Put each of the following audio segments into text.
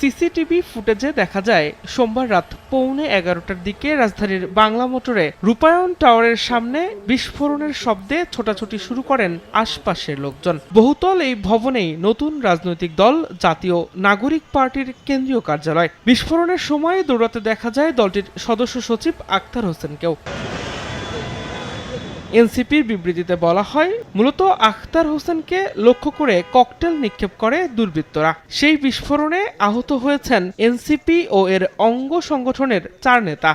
CCTV ফুটেজে দেখা যায়, সোমবার রাত পৌনে এগারোটার দিকে রাজধানীর বাংলা মোটরে রূপায়ণ টাওয়ারের সামনে বিস্ফোরণের শব্দে ছোটাছুটি শুরু করেন আশপাশের লোকজন। বহুতল এই ভবনেই নতুন রাজনৈতিক দল, জাতীয় নাগরিক পার্টির কেন্দ্রীয় কার্যালয়। বিস্ফোরণের সময় দৌড়াতে দেখা যায় দলটির সদস্য সচিব আক্তার হোসেনকেও। এনসিপির বিবৃতিতে বলা হয়, মূলত আখতার হোসেনকে লক্ষ্য করে ককটেল নিক্ষেপ করে দুর্বৃত্তরা। সেই বিস্ফোরণে আহত হয়েছেন এনসিপি ও এর অঙ্গ সংগঠনের চার নেতা।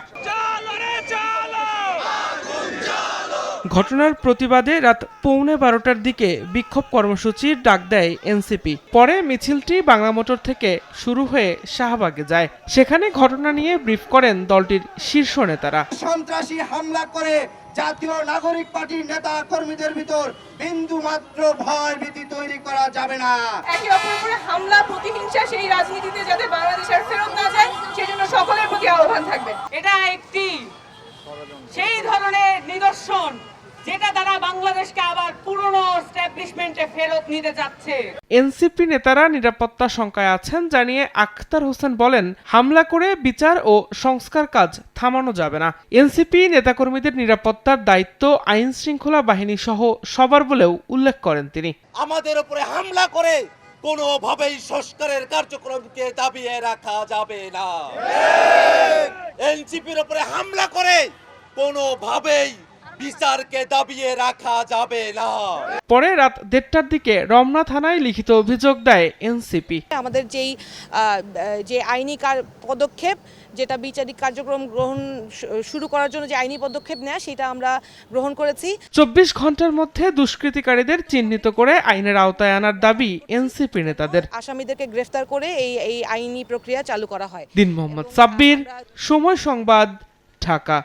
ঘটনার প্রতিবাদে রাত পৌনে বারোটার দিকে বিক্ষোভ কর্মসূচির ডাক দেয় এনসিপি। পরে মিছিলটি বাংলা মোটর থেকে শুরু হয়ে শাহবাগে যায়। সেখানে ঘটনা নিয়ে ব্রিফ করেন দলটির শীর্ষ নেতারা। সন্ত্রাসী হামলা করে জাতীয় নাগরিক পার্টির নেতা কর্মীদের ভিতর বিন্দু মাত্র ভয় ভীতি তৈরি করা যাবে না। একে অপরের উপরে হামলা প্রতিহিংসা সেই রাজনীতিতে যাতে বাংলাদেশ আর ফেরত না যায় সেজন্য সকলের প্রতি আহ্বান থাকবে। এটা একটি সেই ধরনের নিদর্শন যেটা দ্বারা বাংলাদেশকে আবার পুরনো স্ট্যাবলিশমেন্টে ফেরত নিতে যাচ্ছে। এনসিপি নেতারা নিরাপত্তা শঙ্কায় আছেন জানিয়ে আখতার হোসেন বলেন হামলা করে বিচার ও সংস্কার কাজ থামানো যাবে না। এনসিপি নেতাকর্মীদের নিরাপত্তার দায়িত্ব আইন শৃঙ্খলা বাহিনী সহ সবার বলেও উল্লেখ করেন তিনি। আমাদের উপরে হামলা করে কোনোভাবেই সংস্কারের কার্যক্রমকে দাবিয়ে রাখা যাবে না। এনসিপির উপরে হামলা করে কোনোভাবেই বিচারকে দাবিয়ে রাখা যাবে না। পরে রাত দেড়টার দিকে রমনা থানায় লিখিত অভিযোগ দেয় এনসিপি। আমাদের যেই যে আইনি কার- পদক্ষেপ যেটা বিচারিক কার্যক্রম গ্রহণ শু- শুরু করার জন্য যে আইনি পদক্ষেপ নেওয়া সেটা আমরা গ্রহণ করেছি। চব্বিশ ঘণ্টার মধ্যে দুষ্কৃতিকারীদের চিহ্নিত করে আইনের আওতায় আনার দাবি এনসিপি নেতাদের। আসামিদেরকে গ্রেফতার করে এই এই আইনি প্রক্রিয়া চালু করা হয়। দিন মোহাম্মদ সাব্বির সময় সংবাদ ঢাকা।